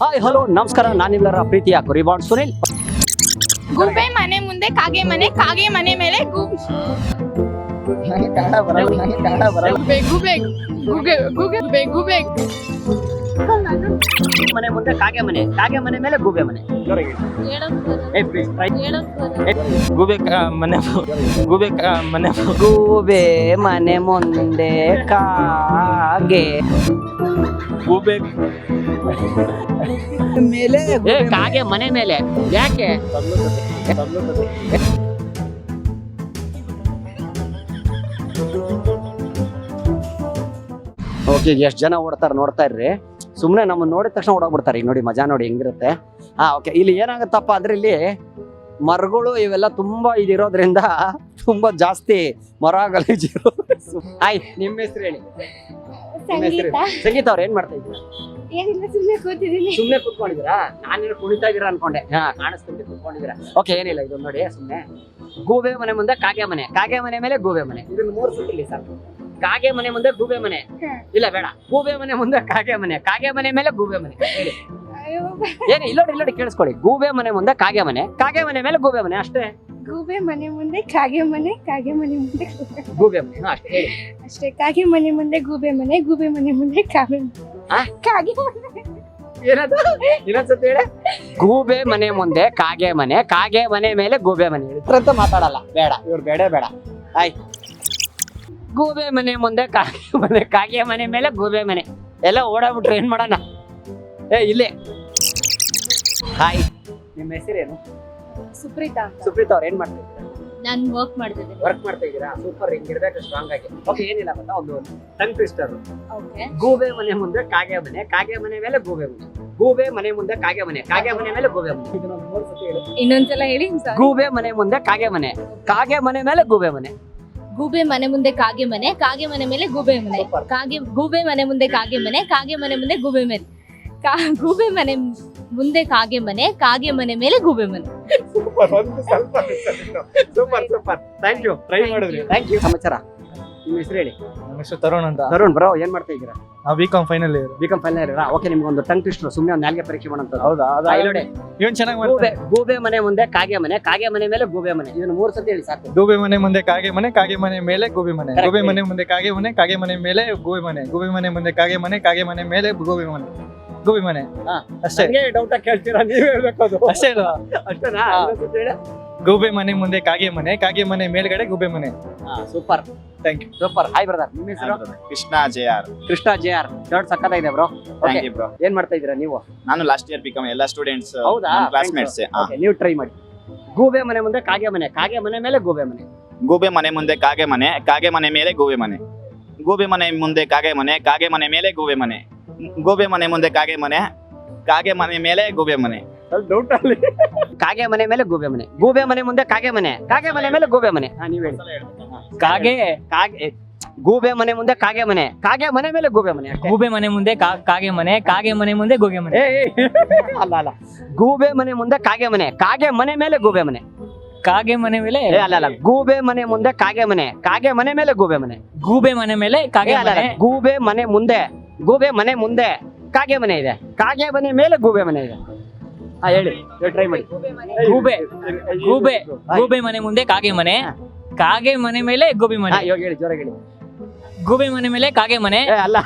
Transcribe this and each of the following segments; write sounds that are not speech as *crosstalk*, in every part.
Hi hello ನಮಸ್ಕಾರ ನಾನಿಲ್ಲರ ಪ್ರೀತಿಯ ಕುರಿಬಾಡ್ ಸುನಿಲ್ ಗುಬೆ ಮನೆ ಮುಂದೆ ಕಾಗೆ ಮನೆ ಕಾಗೆ ಮನೆ ಮೇಲೆ ಗು- ಗುಬೆ ಗುಬೆ ಗುಗೆ ಗುಗೆ ಗುಬೆ ಗುಬೆ ಮನೆ ಮುಂದೆ ಕಾಗೆ ಮನೆ ಕಾಗೆ ಮನೆ ಮೇಲೆ ಗೂಬೆ ಮನೆ. ಗೂಬೆ ಮನೆ ಗೂಬೆ ಮನೆ ಗೂಬೆ ಮನೆ ಮುಂದೆ ಕಾಗೆ. ಗೂಬೆ ಮೇಲೆ ಕಾಗೆ ಮನೆ. ಮೇಲೆ. ಯಾಕೆ? ಓಕೆ ಎಷ್ಟು ಜನ ಓಡ್ತಾರೆ ನೋಡ್ತಾ ಇರ್ರಿ. ಸುಮ್ಮನೆ ನಮ್ಮ ನೋಡಿದ ತಕ್ಷಣ ಓಡೋಗ್ಬಿಡ್ತಾರೆ ಈಗ ನೋಡಿ ಮಜಾ ನೋಡಿ ಹೆಂಗಿರುತ್ತೆ. ಹಾ ಓಕೆ ಇಲ್ಲಿ ಏನಾಗುತ್ತಪ್ಪ ಅಂದ್ರೆ ಇಲ್ಲಿ ಮರಗಳು ಇವೆಲ್ಲ ತುಂಬಾ ಇದಿರೋದ್ರಿಂದ ತುಂಬಾ ಜಾಸ್ತಿ ಮರ ಗಲೀಜಿರೋ ಆಯ್ ನಿಮ್ಮ ಹೆಸರು ಹೇಳಿ. ಸಂಗೀತ. ಅವ್ರ ಏನ್ ಮಾಡ್ತಾ ಇದ್ದೀರಾ? ಏನಿಲ್ಲ ಸುಮ್ಮನೆ ಕೂತಿದ್ದೀನಿ. ಸುಮ್ನೆ ಕುತ್ಕೊಂಡಿದ್ದೀರಾ? ನಾನೇನು ಕುಣಿತಾ ಇದೀರಾ ಅನ್ಕೊಂಡೆ. ಹಾ ಕಾಣಿಸ್ತಿದ್ದೆ ಕುತ್ಕೊಂಡಿದ್ದೀರಾ. ಓಕೆ ಏನಿಲ್ಲ ಇದು ನೋಡಿ ಸುಮ್ನೆ. ಗೂಬೆ ಮನೆ ಮುಂದೆ ಕಾಗೆ ಮನೆ. ಕಾಗೆ ಮನೆ ಮೇಲೆ ಗೂಬೆ ಮನೆ. ಇದನ್ನ ಮೂರು ಸುತ್ತಿಲಿ ಸರ್ ಕಾಗೆ ಮನೆ ಮುಂದೆ ಗೂಬೆ ಮನೆ. ಇಲ್ಲ ಬೇಡ. ಗೂಬೆ ಮನೆ ಮುಂದೆ ಕಾಗೆ ಮನೆ. ಕಾಗೆ ಮನೆ ಮೇಲೆ ಗೂಬೆ ಮನೆ. ಏನ ಇಲ್ಲೋಡಿ ಇಲ್ಲೋಡಿ ಕೇಳಿಸ್ಕೊಳ್ಳಿ. ಗೂಬೆ ಮನೆ ಮುಂದೆ ಕಾಗೆ ಮನೆ. ಕಾಗೆ ಮನೆ ಮೇಲೆ ಗೂಬೆ ಮನೆ ಅಷ್ಟೇ. ಗೂಬೆ ಮನೆ ಮುಂದೆ ಕಾಗೆ ಮನೆ ಕಾಗೆ ಮನೆ ಮುಂದೆ ಗೂಬೆ. ಮನೆ. ಅಷ್ಟೇ ಅಷ್ಟೇ ಕಾಗೆ ಮನೆ ಮುಂದೆ ಗೂಬೆ ಮನೆ ಗೂಬೆ ಮನೆ ಮುಂದೆ ಕಾಗೆ? ಕಾಗೆ ಮನೆ. ಗೂಬೆ ಮನೆ ಮುಂದೆ ಕಾಗೆ ಮನೆ ಕಾಗೆ ಮನೆ ಮೇಲೆ ಗೂಬೆ ಮನೆ. ಇದ್ರಂತ ಮಾತಾಡಲ್ಲ. ಬೇಡ ಇವ್ರು ಬೇಡ ಬೇಡ. ಆಯ್ ಗೂಬೆ ಮನೆ ಮುಂದೆ ಕಾಗೆ ಮನೆ ಕಾಗೆ ಮನೆ ಮೇಲೆ ಗೂಬೆ ಮನೆ. ಎಲ್ಲ ಓಡಾಡ್ಬಿಟ್ರೆ ಏನ್ ಮಾಡೋಣ? ಏ ಇಲ್ಲೇ. ಹಾಯ್ ನಿಮ್ಮ ಹೆಸರೇನು? ಸುಪ್ರೀತಾ ಸುಪ್ರೀತಾ ಅವ್ರ ಅವ್ರು ಏನ್ ಮಾಡ್ತಾ ಇದ್ದೀರಾ? ನಾನು ವರ್ಕ್ ಮಾಡ್ತಿದ್ದೀನಿ ವರ್ಕ್ ಮಾಡ್ತಾ ಇದ್ದೀರಾ? ಸೂಪರ್ ಹಿಂಗಿರ್ಬೇಕು ಸ್ಟ್ರಾಂಗ್ ಆಗಿ. ಓಕೆ ಏನಿಲ್ಲ ಗೊತ್ತಾ? ಒಂದು ಟಂಗ್ ಟ್ವಿಸ್ಟರ್ ಓಕೆ ಗೂಬೆ ಮನೆ ಮುಂದೆ ಕಾಗೆ ಮನೆ. ಕಾಗೆ ಮನೆ ಮೇಲೆ ಗೂಬೆ ಮನೆ. ಗೂಬೆ ಮನೆ ಮುಂದೆ ಕಾಗೆ ಮನೆ. ಕಾಗೆ ಮನೆ ಮೇಲೆ ಗೂಬೆ ಮನೆ. ಇದನ್ನ ಒಂದು ಮೂರು ಸತಿ ಹೇಳಿ ಇನ್ನೊಂದ್ಸಲ ಹೇಳಿ. ಗೂಬೆ ಮನೆ ಮುಂದೆ ಕಾಗೆ ಮನೆ. ಕಾಗೆ ಮನೆ ಮೇಲೆ ಗೂಬೆ ಮನೆ. ಗೂಬೆ ಮನೆ ಮುಂದೆ ಕಾಗೆ ಮನೆ ಕಾಗೆ ಮನೆ ಮೇಲೆ ಗೂಬೆ ಮನೆ. ಕಾಗೆ ಗೂಬೆ ಮನೆ ಮುಂದೆ ಕಾಗೆ ಮನೆ ಕಾಗೆ ಮನೆ ಮುಂದೆ ಗೂಬೆ ಮನೆ. ಕಾ ಗೂಬೆ ಮನೆ ಮುಂದೆ ಕಾಗೆ ಮನೆ ಕಾಗೆ ಮನೆ ಮೇಲೆ ಗೂಬೆ ಮನೆ. ಸೂಪರ್ ಒಂದು ಸ್ವಲ್ಪ super super thank you try ಮಾಡಿದ್ರಿ. ಥ್ಯಾಂಕ್ ಯು ಸಮಾಚಾರ. ನಿಮ್ಮ ಹೆಸರು ಹೇಳಿ? ನಮ್ಮ ಹೆಸರು ತರುಣ್ ಅಂತ. ತರುಣ್ ಬ್ರೋ ಏನ್ ಮಾಡ್ತಾ ಇದ್ದೀರಾ? ನಾವು B com final year B com final ಇರಾ ಓಕೆ ನಿಮ್ಗೆ ಒಂದು ಟಂಗ್ ಟ್ವಿಸ್ಟ್ ಸುಮ್ಮನೆ ಒಂದು ನಾಲ್ಗೆ ಪರೀಕ್ಷೆ ಮಾಡೋಂಥದ್ದು ಹೌದಾ? ನೋಡಿ. ಇವನ್ ಚೆನ್ನಾಗಿ ಗೂಬೆ ಗೂಬೆ ಮನೆ ಮುಂದೆ ಕಾಗೆ ಮನೆ. ಕಾಗೆ ಮನೆ ಮೇಲೆ ಗೂಬೆ ಮನೆ. ಇದನ್ನ ಮೂರು ಸತಿ ಹೇಳಿ ಸಾಕು. ಗೂಬೆ ಮನೆ ಮುಂದೆ ಕಾಗೆ ಮನೆ ಕಾಗೆ ಮನೆ ಮೇಲೆ ಗೂಬೆ ಮನೆ. ಗೂಬೆ ಮನೆ ಮುಂದೆ ಕಾಗೆ ಮನೆ ಕಾಗೆ ಮನೆ ಮೇಲೆ ಗೂಬೆ ಮನೆ. ಗೂಬೆ ಮನೆ ಮುಂದೆ ಕಾಗೆ ಮನೆ ಕಾಗೆ ಮನೆ ಮೇಲೆ ಗೂಬೆ ಮನೆ. ಗೂಬಿ ಮನೆ. ಅಷ್ಟೇ. ಡೌಟ್ ಕೇಳ್ತೀರಾ? ನೀವು ಹೇಳ್ಬೇಕು ಅಷ್ಟೇ ಅಲ್ವಾ? ಅಷ್ಟೇನಾ? ಗೂಬೆ ಮನೆ ಮುಂದೆ ಕಾಗೆ ಮನೆ ಕಾಗೆ ಮನೆ ಮೇಲ್ಗಡೆ ಗೂಬೆ ಮನೆ. Super thank you super hi brother ನಿಮ್ಮ ಹೆಸರು? Krishna J R Krishna J R shirt ಇದೆ ಬ್ರೋ ಥ್ಯಾಂಕ್ ಯು ಬ್ರೋ ಏನ್ ಮಾಡ್ತಾ ಇದೀರಾ ನೀವು? ನಾನು ಲಾಸ್ಟ್ ಇಯರ್ ಬಿಕಮ್ ಎಲ್ಲ ಸ್ಟೂಡೆಂಟ್ಸ್ ಹೌದಾ? ಕ್ಲಾಸ್ಮೇಟ್ಸ್ ನೀವು ಟ್ರೈ ಮಾಡಿ. ಗೂಬೆ ಮನೆ ಮುಂದೆ ಕಾಗೆ ಮನೆ. ಕಾಗೆ ಮನೆ ಮೇಲೆ ಗೂಬೆ ಮನೆ. ಗೂಬೆ ಮನೆ ಮುಂದೆ ಕಾಗೆ ಮನೆ ಕಾಗೆ ಮನೆ ಮೇಲೆ ಗೂಬೆ ಮನೆ. ಗೂಬೆ ಮನೆ ಮುಂದೆ ಕಾಗೆ ಮನೆ ಕಾಗೆ ಮನೆ ಮೇಲೆ ಗೂಬೆ ಮನೆ. ಗೂಬೆ ಮನೆ ಮುಂದೆ ಕಾಗೆ ಮನೆ ಕಾಗೆ ಮನೆ ಮೇಲೆ ಗೂಬೆ ಮನೆ. ಡೌಟ್ ಅಲ್ಲಿ ಕಾಗೆ ಮನೆ ಮೇಲೆ ಗೂಬೆ ಮನೆ ಗೂಬೆ ಮನೆ ಮುಂದೆ ಕಾಗೆ ಮನೆ ಕಾಗೆ ಮನೆ ಮೇಲೆ ಗೂಬೆ ಮನೆ ಹಾ, ನೀವ್ ಹೇಳಿ ಕಾಗೆ ಕಾಗೆ ಗೂಬೆ ಮನೆ ಮುಂದೆ ಕಾಗೆ ಮನೆ ಕಾಗೆ ಮನೆ ಮೇಲೆ ಗೂಬೆ ಮನೆ ಅಷ್ಟೇ ಗೂಬೆ ಮನೆ ಮುಂದೆ ಕಾ- ಕಾಗೆ ಮನೆ ಕಾಗೆ ಮನೆ ಮುಂದೆ ಗೋಗೆ ಮನೆ ಏ, ಏ, ಅಲ್ಲ ಅಲ್ಲ ಗೂಬೆ ಮನೆ ಮುಂದೆ ಕಾಗೆ ಮನೆ ಕಾಗೆ ಮನೆ ಮೇಲೆ ಗೂಬೆ ಮನೆ ಕಾಗೆ ಮನೆ ಮೇಲೆ ಏ ಅಲ್ಲ ಅಲ್ಲ ಗೂಬೆ ಮನೆ ಮುಂದೆ ಕಾಗೆ ಮನೆ ಕಾಗೆ ಮನೆ ಮೇಲೆ ಗೂಬೆ ಮನೆ ಗೂಬೆ ಮನೆ ಮೇಲೆ ಏ, ಕಾಗೆ ಅಲ್ಲ, ಮನೆ ಅಲ್ಲ, ಗೂಬೆ ಮನೆ ಮುಂದೆ ಗೂಬೆ ಮನೆ ಮುಂದೆ ಕಾಗೆ ಮನೆ ಇದೆ ಕಾಗೆ ಮನೆ ಮೇಲೆ ಗೂಬೆ ಮನೆ ಇದೆ ಹಾ ಹೇಳಿ. ಟ್ರೈ ಮಾಡಿ. ಗೂಬೆ ಗೂಬೆ. ಗೂಬೆ. ಮನೆ ಮುಂದೆ ಕಾಗೆ ಮನೆ. ಕಾಗೆ ಮನೆ ಮೇಲೆ ಗೋಬಿ ಮನೆ. ಇವಾಗ ಹೇಳಿ ಜೋರಾಗಿ ಹೇಳಿ. ಗೂಬೆ ಮನೆ ಮೇಲೆ ಕಾಗೆ ಮನೆ. ಅಲ್ಲ.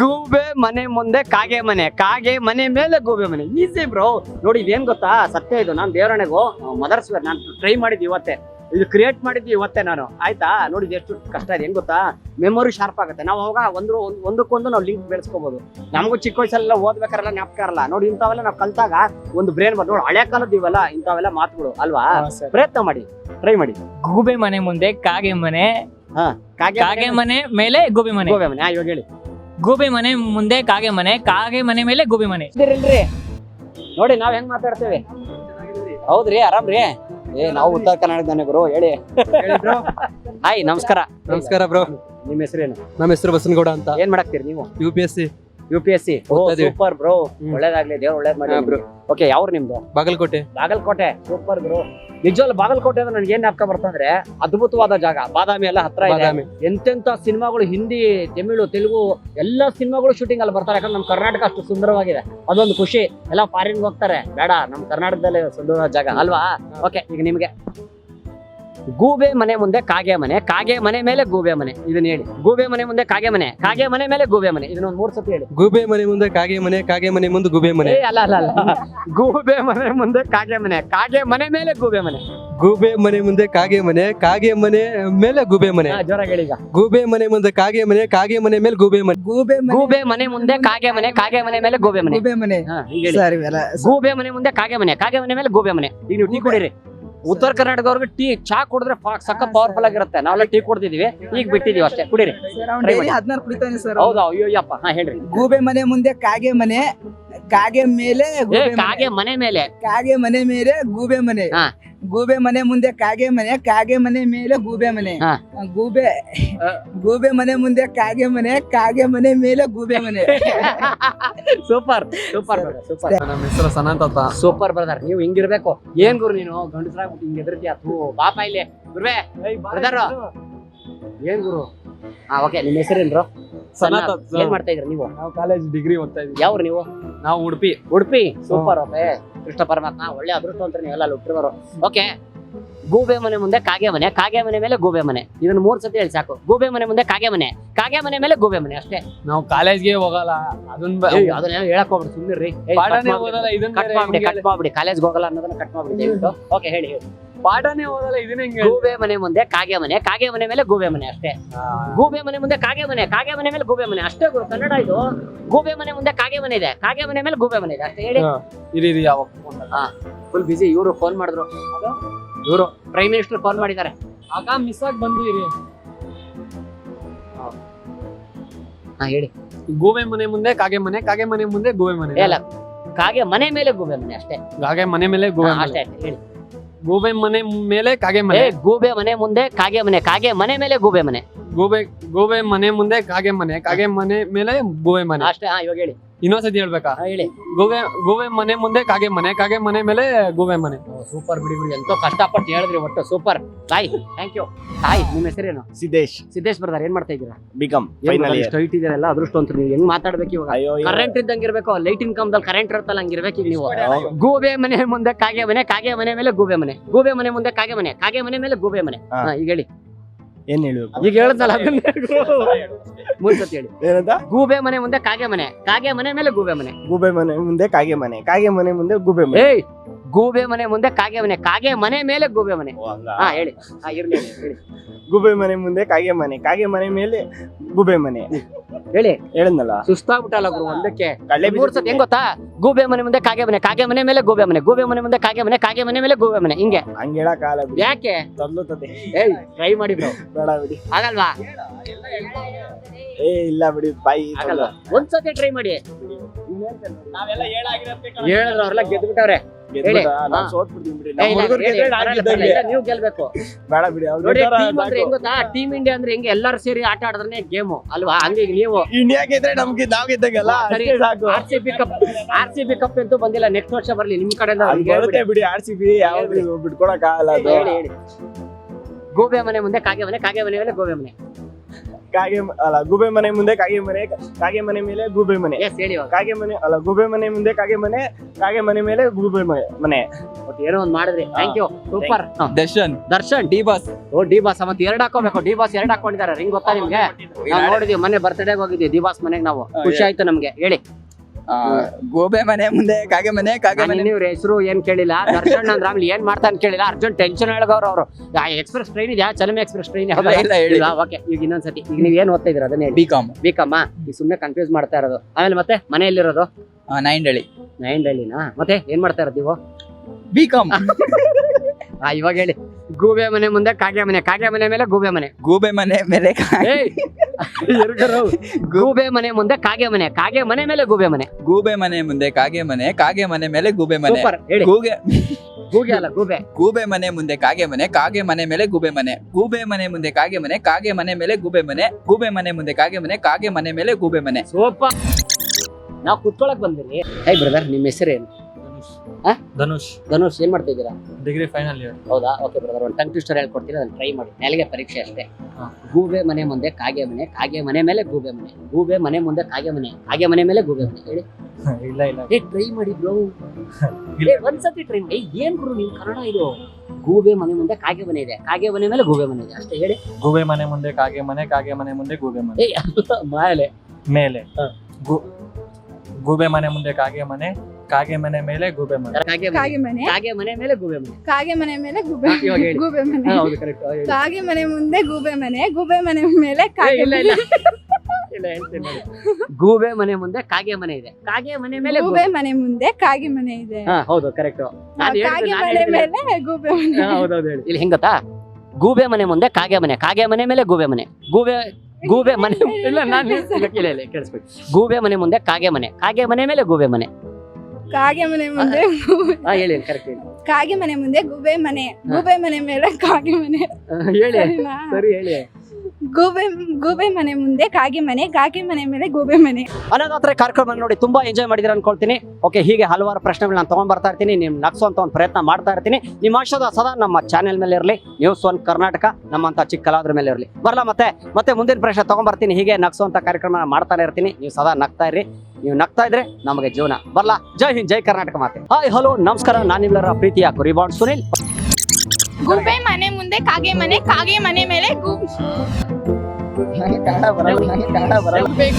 ಗೂಬೆ ಮನೆ ಮುಂದೆ ಕಾಗೆ ಮನೆ. ಕಾಗೆ ಮನೆ ಮೇಲೆ ಗೂಬೆ ಮನೆ. ಈಸಿ ಬ್ರೋ ನೋಡಿ ಇದೇನ್ ಗೊತ್ತಾ? ಸತ್ಯ ಇದು. ನಾನು ದೇವರಣೆಗೂ ಮದರ್ಸ್ ನಾನು ಟ್ರೈ ಮಾಡಿದ್ದು ಇವತ್ತೇ. ಇದು ಕ್ರಿಯೇಟ್ ಮಾಡಿದ್ದು ಇವತ್ತೇ ನಾನು. ಆಯ್ತಾ? ನೋಡಿ ಎಷ್ಟು ಕಷ್ಟ ಇದೆ. ಹೆಂಗ್ ಗೊತ್ತಾ? ಮೆಮೊರಿ ಶಾರ್ಪ್ ಆಗುತ್ತೆ. ನಾವು ಅವಾಗ ಒಂದು ಒಂದ್- ಒಂದಕ್ಕೊಂದು ನಾವು ಲಿಂಕ್ ಬೆಳೆಸ್ಕೋಬಹುದು ನಮಗೂ ಚಿಕ್ಕ ವಯಸ್ಸೆಲ್ಲ ಓದ್ಬೇಕಾರಲ್ಲ ಜ್ಞಾಪಕಾರಲ್ಲ ನೋಡಿ ಇಂಥವೆಲ್ಲ ನಾವು ಕಲ್ತಾಗ ಒಂದು ಬ್ರೇನ್ ಬರ್ ನೋಡಿ ಹಳೆ ಕಾಲದ ಇವೆಲ್ಲ ಇಂಥವೆಲ್ಲ ಮಾತುಗಳು ಅಲ್ವಾ? ಪ್ರಯತ್ನ ಮಾಡಿ. ಟ್ರೈ ಮಾಡಿ. ಗೂಬೆ ಮನೆ ಮುಂದೆ ಕಾಗೆ ಮನೆ ಕಾಗೆ ಕಾಗೆ ಮನೆ ಮೇಲೆ ಗೋಬಿ ಮನೆ. ಗೂಬೆ ಮನೆ. ಹಾ ಇವಾಗ ಹೇಳಿ. ಗೂಬೆ ಮನೆ ಮುಂದೆ ಕಾಗೆ ಮನೆ ಕಾಗೆ ಮನೆ ಮೇಲೆ ಗೋಬಿ ಮನೆ. ನೋಡಿ ನಾವ್ ಹೆಂಗ್ ಮಾತಾಡ್ತೇವೆ? ಹೌದ್ರಿ ಆರಾಮ್ರಿ? ಏ ನಾವು ಉತ್ತರ ಕರ್ನಾಟಕದನೇ ಗುರು ಹೇಳಿ. ಹಾಯ್ ನಮಸ್ಕಾರ. ನಮಸ್ಕಾರ ಬ್ರೋ ನಿಮ್ಮ ಹೆಸರೇನು? ನಮ್ಮ ಹೆಸರು ಬಸನಗೌಡ ಅಂತ. ಏನ್ ಮಾಡಾಕ್ತೀರಿ ನೀವು? U P S C U P S C ಓದ್ತಾ ಇದೀವಿ. Super bro. ಹ್ಮ್. ಒಳ್ಳೇದಾಗ್ಲಿ ದೇವ್ರು ಒಳ್ಳೇದ್ ಮಾಡಿ. ಹಾ, bro. ಓಕೆ ಯಾವ್ರು ನಿಮ್ದು? ಬಾಗಲಕೋಟೆ. ಬಾಗಲಕೋಟೆ. Super bro. ನಿಜವಲ್ಲ ಬಾಗಲಕೋಟೆ ಅಂದ್ರೆ ನನ್ಗೆ ಏನ್ ಜ್ಞಾಪಕ ಬರ್ತಂದ್ರೆ ಅದ್ಭುತವಾದ ಜಾಗ. ಬಾದಾಮಿ ಎಲ್ಲ ಹತ್ರ ಇದೆ. ಬಾದಾಮಿ. ಎಂತೆಂತ ಸಿನಿಮಾಗಳು ಹಿಂದಿ ತಮಿಳು ತೆಲುಗು ಎಲ್ಲ ಸಿನಿಮಾಗಳು ಶೂಟಿಂಗ್ ಅಲ್ಲಿ ಬರ್ತಾರೆ. ಯಾಕಂದ್ರೆ ನಮ್ಮ ಕರ್ನಾಟಕ ಅಷ್ಟು ಸುಂದರವಾಗಿದೆ. ಅದೊಂದು ಖುಷಿ. ಎಲ್ಲ ಫಾರಿನ್ ಹೋಗ್ತಾರೆ. ಬೇಡ ನಮ್ಮ ಕರ್ನಾಟಕದಲ್ಲಿ ಸುಂದರವಾದ ಜಾಗ. ಅಲ್ವಾ? ಓಕೆ ಈಗ ನಿಮ್ಗೆ. ಗೂಬೆ ಮನೆ ಮುಂದೆ ಕಾಗೆ ಮನೆ ಕಾಗೆ ಮನೆ ಮೇಲೆ ಗೂಬೆ ಮನೆ. ಇದನ್ನ ಹೇಳಿ. ಗೂಬೆ ಮನೆ ಮುಂದೆ ಕಾಗೆ ಮನೆ ಕಾಗೆ ಮನೆ ಮೇಲೆ ಗೂಬೆ ಮನೆ. ಇದನ್ನ ಒಂದ್ ಮೂರ್ ಸತಿ ಹೇಳಿ. ಗೂಬೆ ಮನೆ ಮುಂದೆ ಕಾಗೆ ಮನೆ ಕಾಗೆ ಮನೆ ಮುಂದೆ ಗೂಬೆ ಮನೆ. ಏ ಅಲ್ಲ ಅಲ್ಲ ಅಲ್ಲ. ಗೂಬೆ ಮನೆ ಮುಂದೆ ಕಾಗೆ ಮನೆ ಕಾಗೆ ಮನೆ ಮೇಲೆ ಗೂಬೆ ಮನೆ. ಗೂಬೆ ಮನೆ ಮುಂದೆ ಕಾಗೆ ಮನೆ ಕಾಗೆ ಮನೆ ಮೇಲೆ ಗೂಬೆ ಮನೆ. ಹಾ, ಜೋರಾಗಿ ಹೇಳಿ ಈಗ. ಗೂಬೆ ಮನೆ ಮುಂದೆ ಕಾಗೆ ಮನೆ ಕಾಗೆ ಮನೆ ಮೇಲೆ ಗೂಬೆ ಮನೆ. ಗೂಬೆ ಮನೆ ಗೂಬೆ ಮನೆ ಮುಂದೆ ಕಾಗೆ ಮನೆ ಕಾಗೆ ಮನೆ ಮೇಲೆ ಗೂಬೆ ಮನೆ. ಗೂಬೆ ಮನೆ. ಹಾ, ಹೀಗ್ ಹೇಳಿ. ಸರಿ ಇವೆಲ್ಲ ಗೂಬೆ ಮನೆ ಮುಂದೆ ಕಾಗೆ ಮನೆ ಕಾಗೆ ಮನೆ ಮೇಲೆ ಗೂಬೆ ಮನೆ. ಈಗ ನೀವು ಟೀ ಕುಡೀರಿ ಉತ್ತರ ಕರ್ನಾಟಕದವ್ರಿಗೆ ಟೀ ಚಾ ಕುಡಿದ್ರೆ ಸಕ್ಕ ಪವರ್ಫುಲ್ ಆಗಿರುತ್ತೆ. ನಾವೆಲ್ಲ ಟೀ ಕುಡ್ದಿದೀವಿ ಈಗ ಬಿಟ್ಟಿದೀವಿ ಅಷ್ಟೇ. ಕುಡಿರಿ. ಹದಿನಾರು ಕುಡಿತಾನೆ ಸರ್ ಹೌದಾ ಹಾ ಹೇಳ್ರಿ. ಗೂಬೆ ಮನೆ ಮುಂದೆ ಕಾಗೆ ಮನೆ. ಕಾಗೆ ಮೇಲೆ ಏ ಗೂಬೆ ಮನೆ. ಕಾಗೆ ಮನೆ ಮೇಲೆ. ಕಾಗೆ ಮನೆ ಮೇಲೆ ಗೂಬೆ ಮನೆ. ಹಾ. ಗೂಬೆ ಮನೆ ಮುಂದೆ ಕಾಗೆ ಮನೆ ಕಾಗೆ ಮನೆ ಮೇಲೆ ಗೂಬೆ ಮನೆ. ಹಾ. ಗೂಬೆ ಗೂಬೆ ಮನೆ ಮುಂದೆ ಕಾಗೆ ಮನೆ ಕಾಗೆ ಮನೆ ಮೇಲೆ ಗೂಬೆ ಮನೆ. *laughs* Super super super. ನಮ್ಮ ಹೆಸರು ಸನಂತ್ ಅಂತ. ಸೂಪರ್ ಬ್ರದರ್ ನೀವು ಹಿಂಗಿರ್ಬೇಕು. ಏನ್ ಗುರು ನೀನು? ಗಂಡಸ್ರಾಗ್ಬಿಟ್ಟು ಹಿಂಗ್ ಎದುರ್ತೀಯ ಬಾಪ ಇಲ್ಲಿ. ಗುರುವೆ ಬ್ರದರ್ ಏನ್ ಗುರು? ಹಾ ಓಕೆ ನಿಮ್ಮ ಹೆಸರೇನ್ರು ಸನತ್ ಅಂತ. ಏನ್ ಮಾಡ್ತಾ ಇದ್ರಿ ನೀವು? ನಾವು ಕಾಲೇಜ್ ಡಿಗ್ರಿ ಓದ್ತಾ ಇದೀವಿ ಯಾವ್ರು ನೀವು? ನಾವು ಉಡುಪಿ. ಉಡುಪಿ? Super okay. ಕೃಷ್ಣ ಪರಮಾತ್ಮ ಒಳ್ಳೆ ಅದೃಷ್ಟ ಅಂತ ನೀವೆಲ್ಲ ಹುಟ್ಟಿರೋರು ಓಕೆ. ಗೂಬೆ ಮನೆ ಮುಂದೆ ಕಾಗೆ ಮನೆ ಕಾಗೆ ಮನೆ ಮೇಲೆ ಗೂಬೆ ಮನೆ. ಇದನ್ನ ಮೂರ್ ಸತಿ ಹೇಳಿ ಸಾಕು. ಗೂಬೆ ಮನೆ ಮುಂದೆ ಕಾಗೆ ಮನೆ ಕಾಗೆ ಮನೆ ಮೇಲೆ ಗೂಬೆ ಮನೆ ಅಷ್ಟೇ. ನಾವು ಕಾಲೇಜ್ಗೆ ಹೋಗಲ್ಲ ಅದನ್ನ ಅದನ್ನ ಹೇಳಕ್ ಹೋಗ್ಬಿಡಿ ಸುಮ್ಮನೆ ಕಟ್ ಮಾಡ್ಬಿಡಿ ಕಟ್ ಮಾಡ್ಬಿಡಿ ಕಾಲೇಜ್ಗೆ ಹೋಗಲ್ಲ ಅನ್ನೋದನ್ನ ಕಟ್ ಮಾಡ್ಬಿಡಿ ಓಕೆ ಹೇಳಿ ಹೇಳಿ. ಪಾಠನೇ ಓದಲ್ಲ ಇದನ್ನ ಹೆಂಗೆ ಗೂಬೆ ಮನೆ ಮುಂದೆ ಕಾಗೆ ಮನೆ. ಕಾಗೆ ಮನೆ ಮೇಲೆ ಗೂಬೆ ಮನೆ ಅಷ್ಟೇ. ಗೂಬೆ ಮನೆ ಮುಂದೆ ಕಾಗೆ ಮನೆ ಕಾಗೆ ಮನೆ ಮೇಲೆ ಗೂಬೆ ಮನೆ. ಅಷ್ಟೇ ಗುರು ಕನ್ನಡ ಇದು. ಗೂಬೆ ಮನೆ ಮುಂದೆ ಕಾಗೆ ಮನೆ ಇದೆ. ಕಾಗೆ ಮನೆ ಮೇಲೆ ಗೂಬೆ ಮನೆ ಇದೆ. ಅಷ್ಟೇ ಹೇಳಿ. ಇರಿ ಇರಿ ಯಾವಾಗ ಫುಲ್ ಬಿಸಿ ಇವರು ಫೋನ್ ಮಾಡಿದ್ರು. ಇವರು ಪ್ರೈಮ್ ಮಿನಿಸ್ಟರ್ ಫೋನ್ ಮಾಡಿದ್ದಾರೆ. ಆಗ ಮಿಸ್ ಆಗಿ ಬಂದು ಇರಿ. ಹಾ ಹೇಳಿ. ಗೂಬೆ ಮನೆ ಮುಂದೆ ಕಾಗೆ ಮನೆ ಕಾಗೆ ಮನೆ ಮುಂದೆ ಗೂಬೆ ಮನೆ ಅಲ್ಲ ಕಾಗೆ ಮನೆ ಮೇಲೆ ಗೂಬೆ ಮನೆ ಅಷ್ಟೇ. ಕಾಗೆ ಮನೆ ಮೇಲೆ ಗೂಬೆ ಅಷ್ಟೇ ಹೇಳಿ. ಗೂಬೆ ಮನೆ ಮೇಲೆ ಕಾಗೆ ಏ ಮನೆ ಗೂಬೆ ಮನೆ ಮುಂದೆ ಕಾಗೆ ಮನೆ. ಕಾಗೆ ಮನೆ ಮೇಲೆ ಗೂಬೆ ಮನೆ. ಗೂಬೆ ಗೂಬೆ ಮನೆ ಮುಂದೆ ಕಾಗೆ ಮನೆ. ಕಾಗೆ ಮನೆ ಮೇಲೆ ಗೂಬೆ ಮನೆ. ಅಷ್ಟೇ ಹಾ ಇವಾಗ ಹೇಳಿ. ಇನ್ನೊಂದ್ಸತಿ ಹೇಳ್ಬೇಕಾ? ಹೇಳಿ. ಗೋವೆ ಗೋವೆ ಮನೆ ಮುಂದೆ ಕಾಗೆ ಮನೆ ಕಾಗೆ ಮನೆ ಮೇಲೆ ಗೋವೆ ಮನೆ. ಸೂಪರ್ ಬಿಡಿ ಬಿಡಿ. ಎಂತೋ ಕಷ್ಟಪಟ್ಟು ಹೇಳಿದ್ರಿ ಒಟ್ಟು ಸೂಪರ್ ತಾಯಿ ಥ್ಯಾಂಕ್ ಯು ತಾಯಿ ನಿಮ್ಮ ಹೆಸರೇನು? ಸಿದ್ದೇಶ್. ಸಿದ್ದೇಶ್ ಬರ್ದಾರ ಏನ್ ಮಾಡ್ತಾ ಇದ್ದೀರಾ? ಬಿಕಮ್ ಫೈನಲ್ ಇಯರ್ ಸ್ಟ್ರೈಟ್ ಇದೆಯಲ್ಲ ಅದೃಷ್ಟ ಅಂತ ನೀವು ಹೆಂಗ್ ಮಾತಾಡ್ಬೇಕು ಇವಾಗ? ಅಯ್ಯೋ ಕರೆಂಟ್ ಇದ್ದಂಗೆ ಇರ್ಬೇಕು ಲೈಟ್ ಇನ್ಕಮ್ದಲ್ಲಿ ಕರೆಂಟ್ ಇರುತ್ತಲ್ಲ ಹಂಗಿರ್ಬೇಕು ಈಗ ನೀವು. ಗೋವೆ ಮನೆ ಮುಂದೆ ಕಾಗೆ ಮನೆ ಕಾಗೆ ಮನೆ ಮೇಲೆ ಗೋವೆ ಮನೆ. ಗೋವೆ ಮನೆ ಮುಂದೆ ಕಾಗೆ ಮನೆ ಕಾಗೆ ಮನೆ ಮೇಲೆ ಗೋವೆ ಮನೆ. ಈಗ ಹೇಳಿ. ಏನ್ ಹೇಳ್ಬೇಕು ಈಗ ಹೇಳದ್ನಲ್ಲ ಅದನ್ನೇ ಮುಂಚೆ ಹೇಳಿ. ಏನಂತ? ಗೂಬೆ ಮನೆ ಮುಂದೆ ಕಾಗೆ ಮನೆ. ಕಾಗೆ ಮನೆ ಮೇಲೆ ಗೂಬೆ ಮನೆ. ಗೂಬೆ ಮನೆ ಮುಂದೆ ಕಾಗೆ ಮನೆ. ಕಾಗೆ ಮನೆ ಮುಂದೆ ಗೂಬೆ ಮನೆ. ಏಯ್! ಗೂಬೆ ಮನೆ ಮುಂದೆ ಕಾಗೆ ಮನೆ. ಕಾಗೆ ಮನೆ ಮೇಲೆ ಗೂಬೆ ಮನೆ. ಹಾ ಹೇಳಿ. ಹಾ ಇರ್ಲಿ ಹೇಳಿ, ಹೇಳಿ. ಗೂಬೆ ಮನೆ ಮುಂದೆ ಕಾಗೆ ಮನೆ. ಕಾಗೆ ಮನೆ ಮೇಲೆ ಗೂಬೆ ಮನೆ. ಹೇಳಿ. ಹೇಳದ್ನಲ್ಲ. ಸುಸ್ತಾಗ್ಬಿಟ್ಟಲ್ಲ ಗುರು ಒಂದಕ್ಕೆ. ಕಳ್ಳೆ ಮೂರ್ ಸತಿ ಹೆಂಗ್ ಗೊತ್ತಾ? ಗೂಬೆ ಮನೆ ಮುಂದೆ ಕಾಗೆ ಮನೆ ಕಾಗೆ ಮನೆ ಮೇಲೆ ಗೂಬೆ ಮನೆ ಗೂಬೆ ಮನೆ ಮುಂದೆ ಕಾಗೆ ಮನೆ ಕಾಗೆ ಮನೆ ಮೇಲೆ ಗೂಬೆ ಮನೆ. ಹಿಂಗೆ. ಹಂಗ ಬಿಡಿ. ಯಾಕೆ? ತರ್ಲುತ್ತದೆ ಏಯ್ ಟ್ರೈ ಮಾಡಿ bro. ಬೇಡ ಬಿಡಿ. ಆಗಲ್ವಾ? ಏ ಇಲ್ಲ ಬಿಡಿ ಬಾಯಿ ಆಗಲ್ವಾ? ಒಂದ್ಸತಿ ಟ್ರೈ ಮಾಡಿ. ಹೇಳಿದ್ರು ಅವ್ರೆಲ್ಲ ಗೆದ್ಬಿಟ್ಟವ್ರೆ. ಹೇಳಿ. ನಾವ್ ಹಾ. ಬಿಡಿ. ಏ, ನಮ್ ಇಲ್ಲ, ಹುಡುಗರು ಹೇಳಿ, ಪರವಾಗಿಲ್ಲ, ಇಲ್ಲ, ನೀವು ಗೆಲ್ಬೇಕು ಬೇಡ ಬಿಡಿ ಅವ್ರು ನೋಡಿ ಗೆದ್ದಾರ ಟೀಮ್ ಅಂದ್ರೆ ಸಾಕು. ಗೊತ್ತಾ? ಟೀಮ್ ಇಂಡಿಯಾ ಅಂದ್ರೆ ಹೆಂಗೆ? ಎಲ್ಲರೂ ಸೇರಿ ಆಟ ಆಡಿದ್ರೆ ಗೇಮು ಅಲ್ವಾ? ಹಂಗೆ ಈಗ ನೀವು ಇಂಡಿಯಾ ಗೆದ್ರೆ ನಮ್ಗೆ ನಾವ್ ಗೆದ್ದಂಗೆಲ್ಲ ಸರಿ. ಅಷ್ಟೇ ಸಾಕು. R C B cup R C B cup ಅಂತೂ ಬಂದಿಲ್ಲ ನೆಕ್ಸ್ಟ್ ವರ್ಷ ಬರ್ಲಿ ನಿಮ್ ಕಡೆಯಿಂದ ಅದ್ ಅವ್ರಿಗೆ ಬರುತ್ತೆ ಬಿಡಿ ಆರ್ ಸಿ ಬಿ ಯಾವ್ದು ಬಿಟ್ಕೊಡಕ್ ಆಗಲ್ಲ ಅದು. ಹೇಳಿ ಹೇಳಿ. ಗೋಬೆ ಮನೆ ಮುಂದೆ ಕಾಗೆ ಮನೆ ಕಾಗೆ ಮನೆ ಮೇಲೆ ಗೋಬೆ ಮನೆ. ಕಾಗೆ ಮ- ಅಲ್ಲ ಗೂಬೆ ಮನೆ ಮುಂದೆ ಕಾಗೆ ಮನೆ ಕಾಗೆ ಮನೆ ಮೇಲೆ ಗೂಬೆ ಮನೆ. ಎಸ್ ಹೇಳಿ ಇವಾಗ. ಕಾಗೆ ಮನೆ ಅಲ್ಲ ಗೂಬೆ ಮನೆ ಮುಂದೆ ಕಾಗೆ ಮನೆ ಕಾಗೆ ಮನೆ ಮೇಲೆ ಗೂಬೆ ಮನೆ. ಮನೆ. ಒಟ್ಟು ಏನೋ ಒಂದ್ ಮಾಡಿದ್ರಿ. Thank you super Darshan. Darshan. D boss. O D boss ಮತ್ತೆ ಎರಡ್ ಹಾಕೋಬೇಕು. ಡಿ ಬಾಸ್ ಎರಡ್ ಹಾಕೊಂಡಿದ್ದಾರೆ. ರಿಂಗ್ ಗೊತ್ತಾ ನಿಮ್ಗೆ? ನಾವು ನೋಡಿದ್ವಿ. ಮೊನ್ನೆ ಬರ್ತ್ಡೇಗೆ ಹೋಗಿದ್ವಿ. ಡಿ ಬಾಸ್ ಮನೆಗೆ ನಾವು. ಖುಷಿ ಆಯ್ತು ನಮ್ಗೆ. ಹೇಳಿ. ಗೋಬೆ ಮನೆ ಮುಂದೆ ಕಾಗೆ ಮನೆ ಕಾಗೆ ಮನೆ ನೀವು ಹೆಸರು ಏನ್ ಕೇಳಿಲ್ಲ. ದರ್ಶನ್ ಅಂದ್ರೆ ಆಮೇಲೆ ಏನ್ ಮಾಡ್ತಾ ಅಂತ ಕೇಳಿಲ್ಲ. ಅರ್ಜುನ್ ಟೆನ್ಷನ್ ಹೇಳಗವ್ರು ಅವರು ಎಕ್ಸ್ಪ್ರೆಸ್ ಟ್ರೈನ್ ಇದೆಯಾ? ಚಲಮೆ ಎಕ್ಸ್ಪ್ರೆಸ್ ಟ್ರೈನ್ ಇಲ್ಲ, ಹೇಳಿಲ್ಲ. ಓಕೆ ಈಗ ಇನ್ನೊಂದ್ಸತಿ. ಈಗ ನೀವು ಏನ್ ಓದ್ತಾ ಇದ್ರ ಅದನ್ನ ಹೇಳಿ. ಬಿ ಕಾಮ್ ಬೇಕಮ್ಮ ಈಗ ಸುಮ್ನೆ ಕನ್ಫ್ಯೂಸ್ ಮಾಡ್ತಾ ಇರೋದು. ಆಮೇಲೆ ಮತ್ತೆ ಮನೆಯಲ್ಲಿರೋದು? ನೈನ್ ನೈಂಡಳ್ಳಿನಾ ಮತ್ತೆ ಏನ್ ಮಾಡ್ತಾ ಇರೋದು ನೀವು? ಬಿ ಕಾಮ್ *laughs* ಆ ಇವಾಗ ಹೇಳಿ. ಗೂಬೆ ಮನೆ ಮುಂದೆ ಕಾಗೆ ಮನೆ ಕಾಗೆ ಮನೆ ಮೇಲೆ ಗೂಬೆ ಮನೆ. ಗೂಬೆ ಮನೆ ಮೇಲೆ ಏಯ್. ಗೂಬೆ ಮನೆ ಮುಂದೆ ಕಾಗೆ ಮನೆ ಕಾಗೆ ಮನೆ ಮೇಲೆ ಗೂಬೆ ಮನೆ. ಗೂಬೆ ಮನೆ ಮುಂದೆ ಕಾಗೆ ಮನೆ ಕಾಗೆ ಮನೆ ಮೇಲೆ ಗೂಬೆ ಮನೆ. ಸೂಪರ್ ಹೇಳಿ. ಗೂಗೆ ಗೂಗೆ ಅಲ್ಲ ಗೂಬೆ. ಗೂಬೆ ಮನೆ ಮುಂದೆ ಕಾಗೆ ಮನೆ ಕಾಗೆ ಮನೆ ಮೇಲೆ ಗೂಬೆ ಮನೆ. ಗೂಬೆ ಮನೆ ಮುಂದೆ ಕಾಗೆ ಮನೆ ಕಾಗೆ ಮನೆ ಮೇಲೆ ಗೂಬೆ ಮನೆ. ಗೂಬೆ ಮನೆ ಮುಂದೆ ಕಾಗೆ ಮನೆ ಕಾಗೆ ಮನೆ ಮೇಲೆ ಗೂಬೆ ಮನೆ. ಸೂಪರ್. ನಾವು ಕುತ್ಕೊಳಕ್ ಬಂದಿರಿ. ಹೇ ಬ್ರದರ್ ನಿಮ್ಮ ಹೆಸರೇನು? ಆ? ಧನುಷ್. ಧನುಷ್ ಏನ್ ಮಾಡ್ತಾ ಇದ್ದೀರಾ? ಡಿಗ್ರಿ ಫೈನಲ್ ಇಯರ್ ಹೌದಾ? ಓಕೆ ಬ್ರದರ್ ಒಂದು ಟಂಗ್ ಟ್ವಿಸ್ಟರ್ ಹೇಳ್ಕೊಡ್ತೀನಿ ಅದನ್ನ ಟ್ರೈ ಮಾಡಿ. ನೆಲೆಗೆ ಪರೀಕ್ಷೆ ಅಷ್ಟೇ. ಹಾ. ಗೂಬೆ ಮನೆ ಮುಂದೆ ಕಾಗೆ ಮನೆ ಕಾಗೆ ಮನೆ ಮೇಲೆ ಗೂಬೆ ಮನೆ. ಗೂಬೆ ಮನೆ ಮುಂದೆ ಕಾಗೆ ಮನೆ ಕಾಗೆ ಮನೆ ಮೇಲೆ ಗೂಬೆ ಮನೆ. ಹೇಳಿ. *laughs* ಇಲ್ಲ ಇಲ್ಲ. ಏ ಟ್ರೈ ಮಾಡಿ ಬ್ರೋ *laughs* ಇಲ್ಲ. ಏ ಒಂದ್ಸತಿ ಟ್ರೈ ಮಾಡಿ. ಏ, ಏನ್ ಗುರು ನೀವು? ಕನ್ನಡ ಇದು. ಗೂಬೆ ಮನೆ ಮುಂದೆ ಕಾಗೆ ಮನೆ ಇದೆ. ಕಾಗೆ ಮನೆ ಮೇಲೆ ಗೂಬೆ ಮನೆ ಇದೆ. ಅಷ್ಟೇ ಹೇಳಿ. ಗೂಬೆ ಮನೆ ಮುಂದೆ ಕಾಗೆ ಮನೆ ಕಾಗೆ ಮನೆ ಮುಂದೆ ಗೂಬೆ ಮನೆ. ಏ *laughs* ಮಾಯಲೆ ಮೇಲೆ. ಹಾ. ಗು- ಗೂಬೆ ಮನೆ ಮುಂದೆ ಕಾಗೆ ಮನೆ ಕಾಗೆ ಮನೆ ಮೇಲೆ ಗೂಬೆ ಮನೆ ಕಾಗೆ ಮನೆ ಕಾಗೆ ಮನೆ ಕಾಗೆ ಮನೆ ಮೇಲೆ ಗೂಬೆ ಮನೆ ಕಾಗೆ ಮನೆ ಮೇಲೆ ಗುಬೆ ಇವಾಗ ಹೇಳಿ. ಗೂಬೆ ಮನೆ ಹಾ, ಹೌದು ಕರೆಕ್ಟ್ ಕಾಗೆ ಮನೆ ಮುಂದೆ ಗೂಬೆ ಮನೆ ಗೂಬೆ ಮನೆ ಮೇಲೆ ಕಾಗೆ ಇಲ್ಲ ಮನೆ ಇಲ್ಲ ಹೇಳ್ತೀನಿ ನೋಡಿ. ಗೂಬೆ ಮನೆ ಮುಂದೆ ಕಾಗೆ ಮನೆ ಇದೆ ಕಾಗೆ ಮನೆ ಮೇಲೆ ಗೂಬೆ ಗೂಬೆ ಮನೆ ಮುಂದೆ ಕಾಗೆ ಮನೆ ಇದೆ ಹಾ ಹೌದು ಕರೆಕ್ಟ್ ಕಾಗೆ ಮನೆ ಮೇಲೆ ಗೂಬೆ ಮನೆ ಹೌದೌದು ಹೇಳಿ ಇಲ್ಲಿ ಹೆಂಗ್ ಗೊತ್ತಾ ಗೂಬೆ ಮನೆ ಮುಂದೆ ಕಾಗೆ ಮನೆ ಕಾಗೆ ಮನೆ ಮೇಲೆ ಗೂಬೆ ಮನೆ ಗೂಬೆ ಗೂಬೆ ಮನೆ ಇಲ್ಲ ನಾನು ಇಲ್ಲ ಇಲ್ಲ ಇಲ್ಲ ಕೇಳಿಸ್ಬೇಕು ಗೂಬೆ ಮನೆ ಮುಂದೆ ಕಾಗೆ ಮನೆ ಕಾಗೆ ಮನೆ ಮೇಲೆ ಗೂಬೆ ಮನೆ ಕಾಗೆ ಮನೆ ಮುಂದೆ ಗೂಬೆ- ಹಾ ಹೇಳಿ ಕರೆಕ್ಟ್ ಹೇಳಿ. ಕಾಗೆ ಮನೆ ಮುಂದೆ ಗೂಬೆ ಮನೆ. ಗೂಬೆ ಮನೆ ಮೇಲೆ ಕಾಗೆ ಮನೆ. ಆ, ಹೇಳಿ ಸರಿನಾ? ಸರಿ ಹೇಳಿ. ಗೂಬೆ ಗೂಬೆ ಮನೆ ಮುಂದೆ, ಕಾಗೆ ಮನೆ ಕಾಗೆ ಮನೆ ಮೇಲೆ ಗೂಬೆ ಮನೆ. ಅನ್ನದಾತ್ರೆ ಕಾರ್ಯಕ್ರಮ ನೋಡಿ ತುಂಬಾ ಎಂಜಾಯ್ ಮಾಡಿದಿರ ಅನ್ಕೊಳ್ತೀನಿ. ಓಕೆ ಹೀಗೆ ಹಲವಾರು ಪ್ರಶ್ನೆಗಳು ನಾನು ತಗೊಂಡ್ ಬರ್ತಾ ಇರ್ತೀನಿ. ನಿಮ್ ನಗ್ಸುವಂತ ಒಂದು ಪ್ರಯತ್ನ ಮಾಡ್ತಾ ಇರ್ತೀನಿ. ನಿಮ್ಮ ಆಶದ ಸದಾ ನಮ್ಮ ಚಾನೆಲ್ ಮೇಲೆ ಇರಲಿ. ನ್ಯೂಸ್ ಒನ್ ಕರ್ನಾಟಕ ನಮ್ಮಂತ ಚಿಕ್ಕ ಕಲಾದ್ರ ಮೇಲೆ ಇರಲಿ. ಬರಲ್ಲ ಮತ್ತೆ? ಮತ್ತೆ ಮುಂದಿನ ಪ್ರಶ್ನೆ ತಗೊಂಡ್ ಬರ್ತೀನಿ. ಹೀಗೆ ನಗ್ಸುವಂತ ಕಾರ್ಯಕ್ರಮ ಮಾಡ್ತಾನೆ ಇರ್ತೀನಿ. ನೀವು ಸದಾ ನಗ್ತಾ ಇರ್ರಿ. ನೀವು ನಗ್ತಾ ಇದ್ರೆ ನಮಗೆ ಜೀವನ. ಬರಲ್ಲ ಜೈ ಹಿಂದ್, ಜೈ ಕರ್ನಾಟಕ ಮಾತೆ. ಹಾಯ್ ಹಲೋ ನಮಸ್ಕಾರ. ನಾನು ನಿಮ್ಮೆಲ್ಲರ ಪ್ರೀತಿಯ ಕುರಿಬಾಂಡ್ ಸುನಿಲ್. ಗೂಬೆ ಮನೆ ಮುಂದೆ ಕಾಗೆ ಮನೆ ಕಾಗೆ ಮನೆ ಮೇಲೆ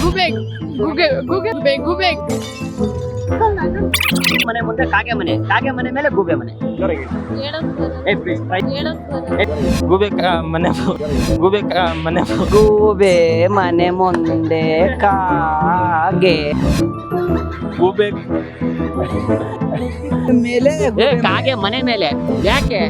ಗೂಬೆ ಗೂಬೆ ಗುಬೆ ಗುಬೆ ಗುಬೆ. ಮನೆ ಮುಂದೆ ಕಾಗೆ ಮನೆ ಕಾಗೆ ಮನೆ ಮೇಲೆ ಗೂಬೆ ಮನೆ. ಗೂಬೆ ಮನೆ ಗೂಬೆ ಮನೆ ಗೂಬೆ ಮನೆ ಮುಂದೆ ಕಾಗೆ. ಗೂಬೆ ಮೇಲೆ ಕಾಗೆ ಮನೆ ಮೇಲೆ. ಯಾಕೆ?